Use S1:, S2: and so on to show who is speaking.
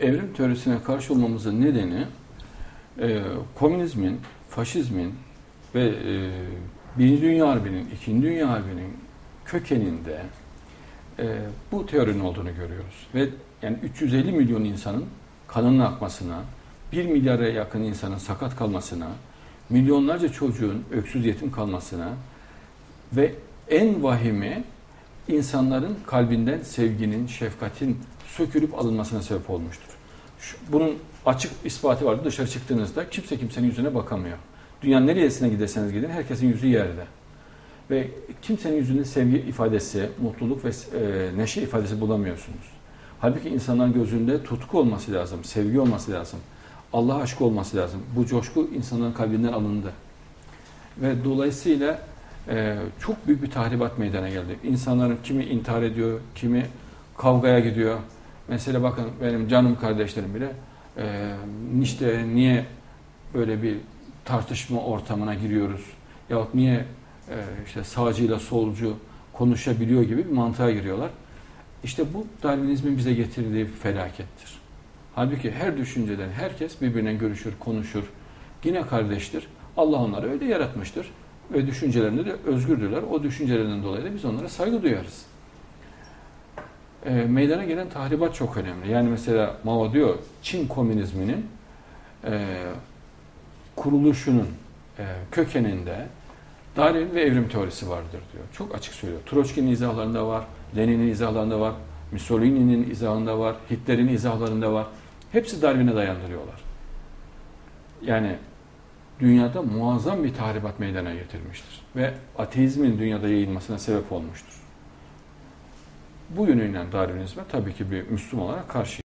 S1: Evrim teorisine karşı olmamızın nedeni e, komünizmin, faşizmin ve e, Birinci Dünya Harbi'nin, İkinci Dünya Harbi'nin kökeninde e, bu teorinin olduğunu görüyoruz. Ve yani 350 milyon insanın kanının akmasına, 1 milyara yakın insanın sakat kalmasına, milyonlarca çocuğun öksüz yetim kalmasına ve en vahimi insanların kalbinden sevginin, şefkatin sökülüp alınmasına sebep olmuştur. Şu, bunun açık ispatı vardı. Dışarı çıktığınızda kimse kimsenin yüzüne bakamıyor. Dünyanın neresine giderseniz gidin herkesin yüzü yerde. Ve kimsenin yüzünde sevgi ifadesi, mutluluk ve e, neşe ifadesi bulamıyorsunuz. Halbuki insanların gözünde tutku olması lazım, sevgi olması lazım. Allah aşkı olması lazım. Bu coşku insanların kalbinden alındı. Ve dolayısıyla e, çok büyük bir tahribat meydana geldi. İnsanların kimi intihar ediyor, kimi kavgaya gidiyor. Mesela bakın benim canım kardeşlerim bile e, işte niye böyle bir tartışma ortamına giriyoruz? Yahut niye e, işte sağcıyla solcu konuşabiliyor gibi bir mantığa giriyorlar. İşte bu Darwinizmin bize getirdiği felakettir. Halbuki her düşünceden herkes birbirine görüşür, konuşur. Yine kardeştir. Allah onları öyle yaratmıştır. Ve düşüncelerinde de özgürdürler. O düşüncelerinden dolayı da biz onlara saygı duyarız. E, meydana gelen tahribat çok önemli. Yani mesela Mao diyor Çin komünizminin e, kuruluşunun e, kökeninde Darwin ve evrim teorisi vardır diyor. Çok açık söylüyor. Troçki'nin izahlarında var, Lenin'in izahlarında var, Mussolini'nin izahında var, Hitler'in izahlarında var. Hepsi Darwin'e dayandırıyorlar. Yani dünyada muazzam bir tahribat meydana getirmiştir. Ve ateizmin dünyada yayılmasına sebep olmuştur. Bu yönüyle Darwinizme tabii ki bir Müslüman olarak karşı.